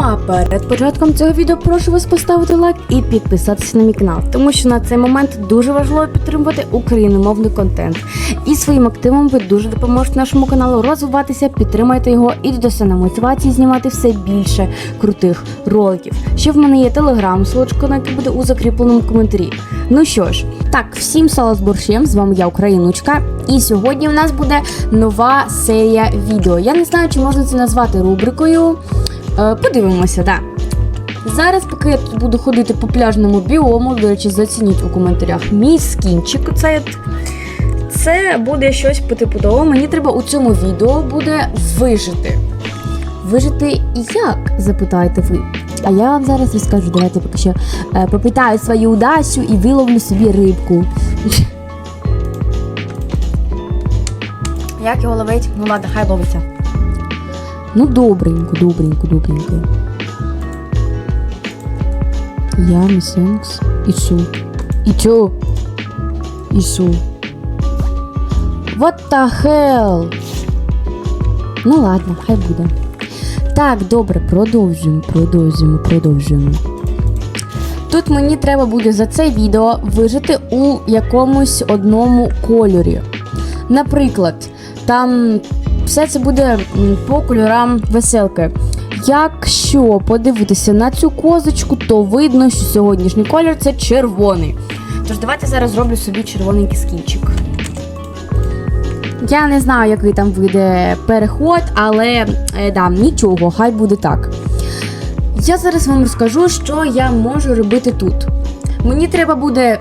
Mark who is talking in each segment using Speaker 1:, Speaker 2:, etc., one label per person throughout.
Speaker 1: А перед початком цього відео прошу вас поставити лайк і підписатися на мій канал, тому що на цей момент дуже важливо підтримувати україномовний контент. І своїм активом ви дуже допоможете нашому каналу розвиватися, підтримайте його і нам мотивації знімати все більше крутих роликів. Ще в мене є телеграм, ссылочка на який буде у закріпленому коментарі. Ну що ж, так, всім сала з борщем, з вами я, Україночка. І сьогодні в нас буде нова серія відео. Я не знаю, чи можна це назвати рубрикою. Е, Подивимося, так. Зараз, поки я буду ходити по пляжному біому, до речі, зацініть у коментарях мій скінчик. Це, це буде щось по типу того. Мені треба у цьому відео буде вижити. Вижити як? запитаєте ви. А я вам зараз розкажу. Давайте поки що е, попитаю свою удачу і виловлю собі рибку. Як його ловить? Ну ладно, хай ловиться. Ну, добренько, добренько, добренько. Я місенкс. І що? І чо? І? What the hell? Ну ладно, хай буде. Так, добре, продовжуємо, продовжуємо, продовжуємо. Тут мені треба буде за це відео вижити у якомусь одному кольорі. Наприклад, там все це буде по кольорам веселки. Якщо подивитися на цю козочку, то видно, що сьогоднішній колір це червоний. Тож давайте зараз зроблю собі червоненький скінчик. Я не знаю, який там вийде переход, але е, да, нічого, хай буде так. Я зараз вам розкажу, що я можу робити тут. Мені треба буде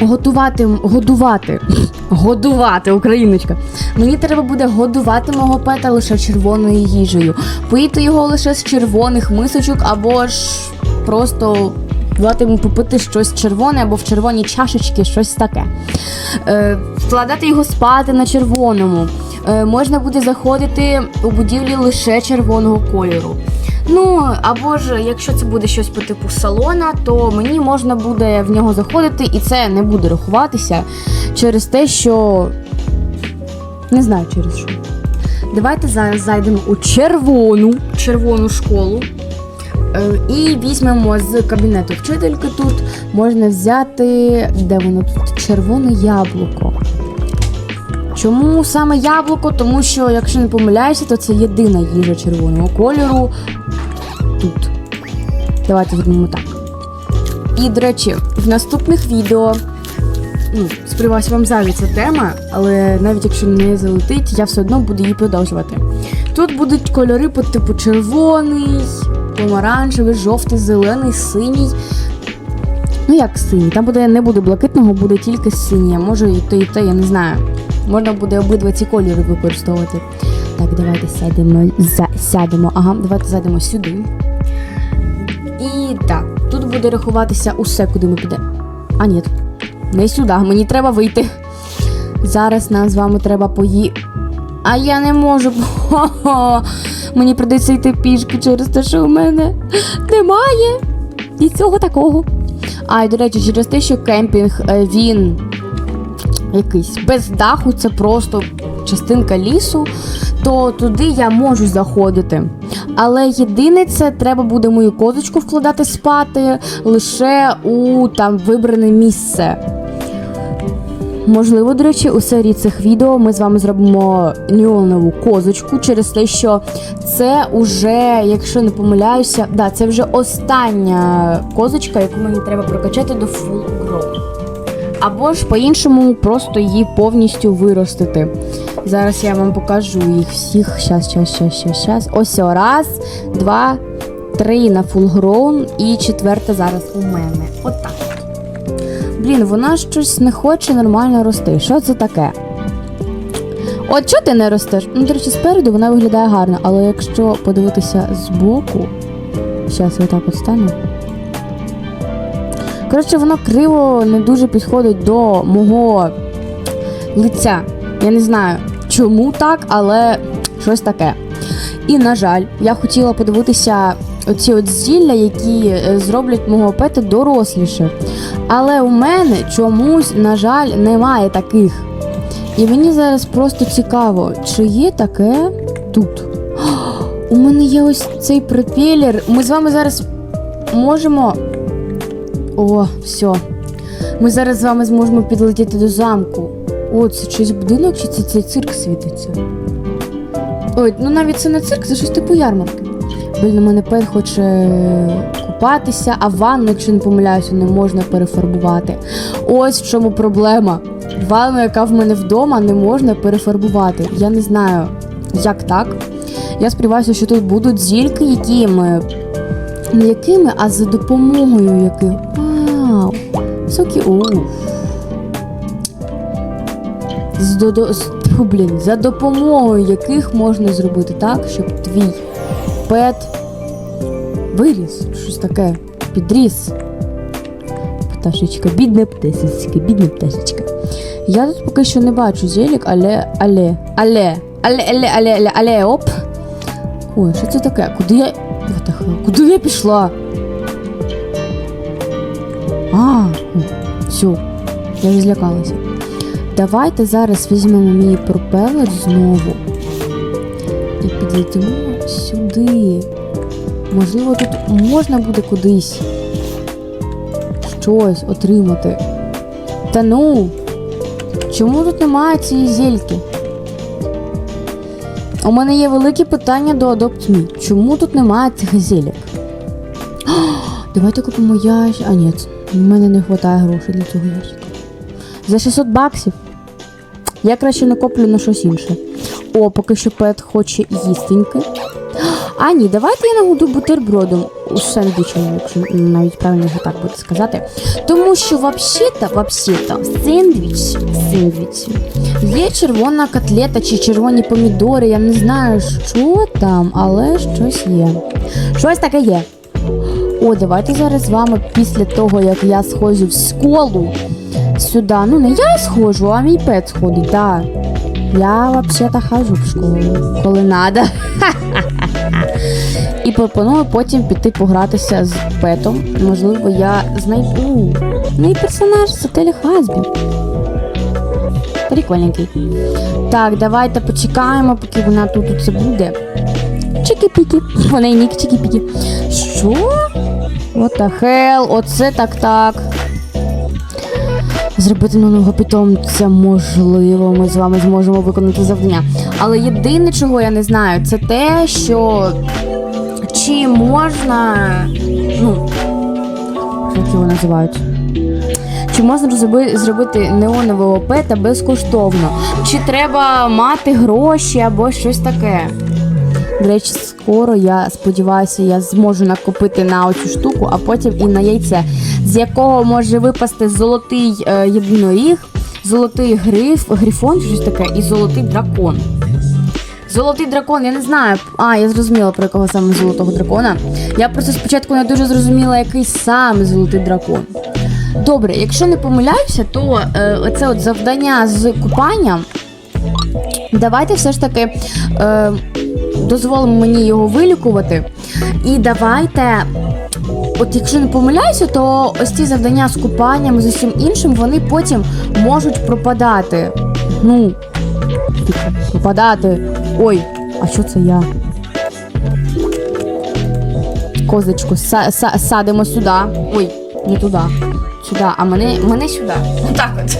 Speaker 1: готувати, годувати. Годувати, україночка. Мені треба буде годувати мого пета лише червоною їжею. Поїти його лише з червоних мисочок, або ж просто давати йому попити щось червоне, або в червоній чашечці, щось таке. Е, вкладати його спати на червоному. Е, можна буде заходити у будівлі лише червоного кольору. Ну, або ж, якщо це буде щось по типу салона, то мені можна буде в нього заходити, і це не буде рахуватися через те, що не знаю через що. Давайте зараз зайдемо у червону червону школу. Е, І візьмемо з кабінету вчительки тут. Можна взяти, де воно тут червоне яблуко. Чому саме яблуко? Тому що, якщо не помиляюся, то це єдина їжа червоного кольору тут. Давайте зробимо так. І, до речі, в наступних відео. Ну, сподіваюся, вам завжди ця тема, але навіть якщо не залетить, я все одно буду її продовжувати. Тут будуть кольори по типу червоний, помаранчевий, жовтий, зелений, синій. Ну як синій? Там буде не буде блакитного, буде тільки синій. Може і те, і те, я не знаю. Можна буде обидва ці кольори використовувати. Так, давайте сядемо. За, сядемо. Ага, давайте зайдемо сюди. І так, тут буде рахуватися усе, куди ми підемо. А, ні, не сюди, мені треба вийти. Зараз нам з вами треба пої. А я не можу. Мені придеться йти пішки через те, що у мене немає. І цього такого. А, і до речі, через те, що кемпінг е, він якийсь без даху, це просто частинка лісу, то туди я можу заходити. Але єдине, це треба буде мою козочку вкладати спати лише у там вибране місце. Можливо, до речі, у серії цих відео ми з вами зробимо неонову козочку через те, що це уже, якщо не помиляюся, да, це вже остання козочка, яку мені треба прокачати до full grow. Або ж по-іншому просто її повністю виростити. Зараз я вам покажу їх всіх. Щас, щас, щас, щас, щас. Ось раз, два, три на grown і четверта зараз у мене. Отак. Блін, вона щось не хоче нормально рости. Що це таке? От чого ти не ростеш? Ну, до речі, спереду вона виглядає гарно, але якщо подивитися збоку. Зараз я так от стану. Коротше, воно криво не дуже підходить до мого лиця. Я не знаю, чому так, але щось таке. І, на жаль, я хотіла подивитися оці от зілля, які е, зроблять мого пета доросліше. Але у мене чомусь, на жаль, немає таких. І мені зараз просто цікаво, чи є таке тут. У мене є ось цей пропелер. Ми з вами зараз можемо. О, все. Ми зараз з вами зможемо підлетіти до замку. О, це чийсь будинок, чи це цей цирк світиться? Ой, ну навіть це не цирк, це щось типу ярмарки. Блін, у мене пет хоче купатися, а ванну, якщо не помиляюся, не можна перефарбувати. Ось в чому проблема. Ванну, яка в мене вдома, не можна перефарбувати. Я не знаю, як так. Я сподіваюся, що тут будуть зільки, які ми. Не якими, а за допомогою яких. Вау! Сокі. Оу. З, додо... з... Блін, за допомогою яких можна зробити так, щоб твій пет виріс. Щось таке. Підріс. Пташечка, бідна пташечка, бідна пташечка. Я тут поки що не бачу зелік, але. Але. Але. Але, але, але, але, але, оп. Ой, що це таке? Куди я. Куди я пішла? А, все, я вже злякалася. Давайте зараз візьмемо мій пропелер знову і підлетимо сюди. Можливо, тут можна буде кудись щось отримати. Та ну, чому тут немає цієї зельки? У мене є великі питання до Adopt Me. Чому тут немає цих зелік? Давайте купимо ящик. А ні, в мене не вистачає грошей для цього ящика. За 600 баксів. Я краще накоплю на щось інше. О, поки що пет хоче їстеньки. А ні, давайте я нагоду бутербродом у сендвічем, якщо навіть правильно так буде сказати. Тому що взагалі-то, взагалі-то, в сендвіч, є червона котлета чи червоні помідори. Я не знаю, що там, але щось є. Щось таке є. О, давайте зараз з вами після того, як я сходжу в школу сюди. Ну, не я сходжу, а мій пет сходить, так. Я взагалі-то хожу в школу, коли надо. І пропоную потім піти погратися з петом. Можливо, я знайду мій персонаж з отелі Хазбі. Прикольненький. Так, давайте почекаємо, поки вона тут це буде. Чики-піки. І нік чики-піки. Що? What the hell? Оце так-так. Зробити нового питомця можливо, ми з вами зможемо виконати завдання. Але єдине, чого я не знаю, це те, що чи можна. Ну, як його називають? Чи можна зроби- зробити неонового пета безкоштовно? Чи треба мати гроші або щось таке? До речі, скоро я сподіваюся, я зможу накопити на оцю штуку, а потім і на яйце, з якого може випасти золотий е, єдиноріг, золотий гриф, грифон, щось таке, і золотий дракон. Золотий дракон, я не знаю. А, я зрозуміла про якого саме золотого дракона. Я просто спочатку не дуже зрозуміла, який саме золотий дракон. Добре, якщо не помиляюся, то е, оце от завдання з купанням. Давайте все ж таки е, дозволимо мені його вилікувати. І давайте. От якщо не помиляюся, то ось ці завдання з купанням з усім іншим, вони потім можуть пропадати. Ну, типу, пропадати. Ой, а що це я? Козочку, са- са- садимо сюди. Ой, не туди. Сюди, а мене, мене сюди. Отак от.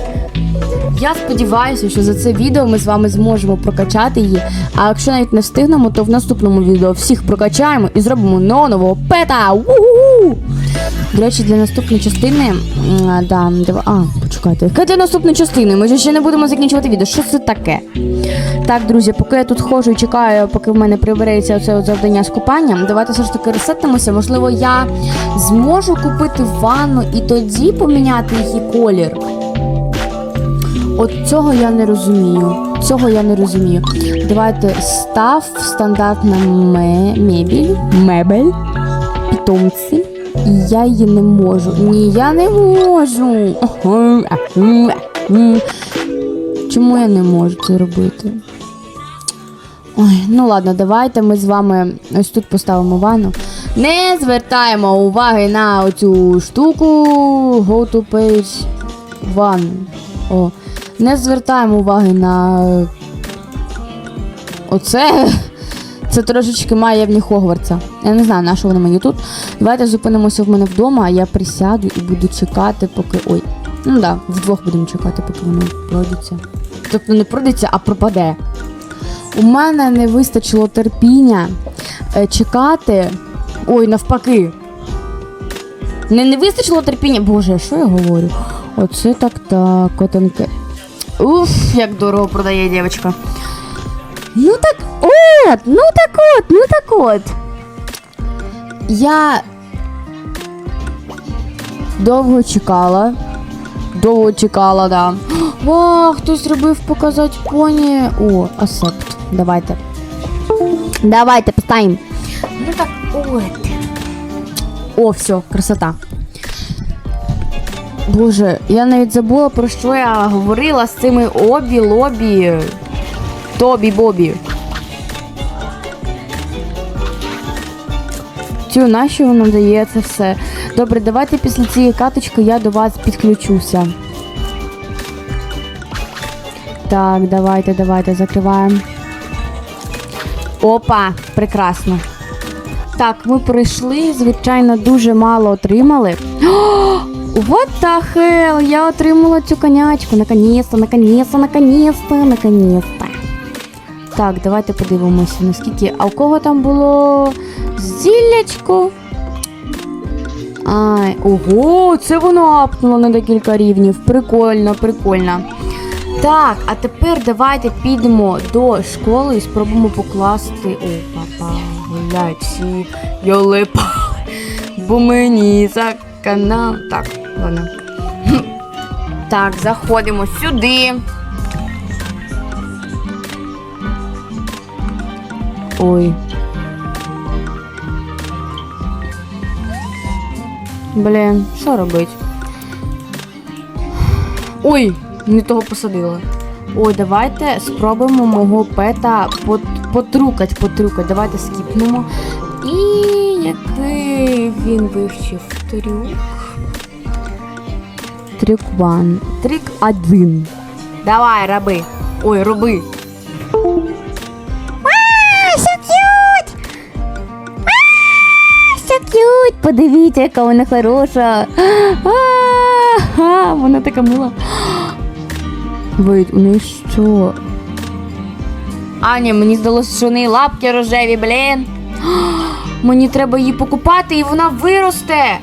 Speaker 1: Я сподіваюся, що за це відео ми з вами зможемо прокачати її. А якщо навіть не встигнемо, то в наступному відео всіх прокачаємо і зробимо нового пета. У-ху-ху! До речі, для наступної частини. а, Да, дива- а, почекайте. Яка для наступної частини? Ми ж ще не будемо закінчувати відео. Що це таке? Так, друзі, поки я тут ходжу і чекаю, поки в мене прибереться от завдання з купанням, давайте все ж таки ресетимося. Можливо, я зможу купити ванну і тоді поміняти її колір. От цього я не розумію. Цього я не розумію. Давайте став стандартна ме- мебель, мебель, питомці. І я її не можу. Ні, я не можу. Чому я не можу це робити? Ой, ну ладно, давайте ми з вами ось тут поставимо ванну. Не звертаємо уваги на оцю штуку. Go to page one. О, не звертаємо уваги на оце. Це трошечки має в Хогвартса. Я не знаю, на що вони мені тут. Давайте зупинимося в мене вдома, а я присяду і буду чекати, поки. Ой. Ну да, вдвох будемо чекати, поки воно пройдеться. Тобто не пройдеться, а пропаде. У мене не вистачило терпіння е, чекати. Ой, навпаки. Не, не вистачило терпіння. Боже, що я говорю? Оце так так, котенки. Уф, як дорого продає дівчинка. Ну так от, ну так от, ну так от. Я довго чекала. Довго чекала, да. Вау, хтось зробив показати поні. О, асепт. Давайте. Давайте, поставимо. Ну так от. О, все, красота. Боже, я навіть забула про що я говорила з цими обі, лобі. Тобі Бобі. Тю, нащо воно дає це все? Добре, давайте після цієї каточки я до вас підключуся. Так, давайте, давайте, закриваємо. Опа, прекрасно. Так, ми пройшли, звичайно, дуже мало отримали. О, What the hell? Я отримала цю конячку. Наконец-то, наконец-то, наконец-то, наконец-то. Так, давайте подивимося, наскільки. А у кого там було зіллячко? Ай, ого, це воно апнуло на декілька рівнів. Прикольно, прикольно. Так, а тепер давайте підемо до школи і спробуємо покласти. О, папа, гуляють всі йолипа. Бо мені за канал. Так, ладно. Так, заходимо сюди. Ой. Блін, що робить? Ой, не того посадила. Ой, давайте спробуємо мого пета пот- потрукать, потрукать. Давайте скіпнемо. І який він вивчив трюк. Трюк one. Трюк один. Давай, роби. Ой, роби. Cute! Подивіться, яка вона хороша. А, Вона така мила. Вийдь, у неї що? А, ні, мені здалося, що у неї лапки рожеві, блін. Мені треба її покупати і вона виросте.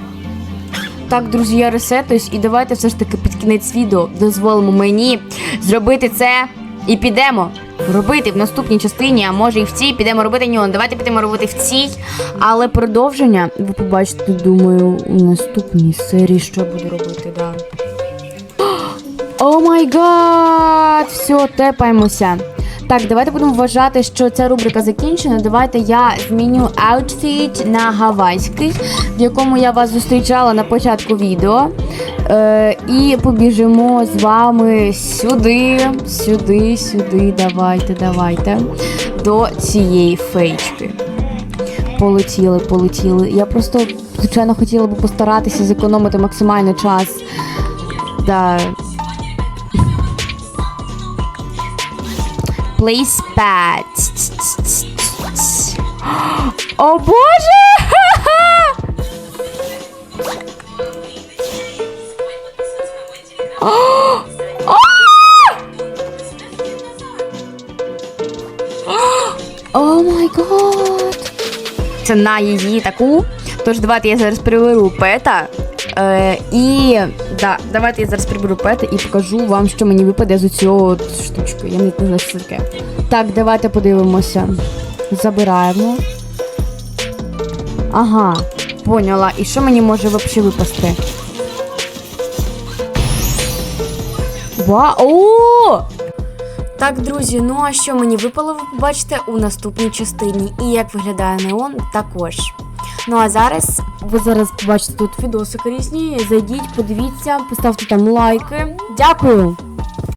Speaker 1: Так, друзі, я ресетуюсь, і давайте все ж таки під кінець відео дозволимо мені зробити це і підемо робити в наступній частині, а може і в цій підемо робити нього. Давайте підемо робити в цій. Але продовження ви побачите, думаю, у наступній серії, що буду робити, да. О май гад! Все, тепаємося. Так, давайте будемо вважати, що ця рубрика закінчена. Давайте я зміню аутфіт на гавайський, в якому я вас зустрічала на початку відео. Е, і побіжимо з вами сюди, сюди, сюди. Давайте, давайте. До цієї фейчки. Полетіли, полетіли. Я просто, звичайно, хотіла би постаратися зекономити максимальний час. Да. Place pad. О боже! О май гад! Це на її таку. Тож давайте я зараз приберу пета. Е, і да, давайте я зараз приберу пета і покажу вам, що мені випаде з цього штучки. Я не знаю, що таке. Так, давайте подивимося. Забираємо. Ага, поняла. І що мені може взагалі випасти? Ва! О! Так, друзі, ну а що мені випало, ви побачите у наступній частині. І як виглядає неон також. Ну а зараз ви зараз побачите тут відосики різні. Зайдіть, подивіться, поставте там лайки. Дякую!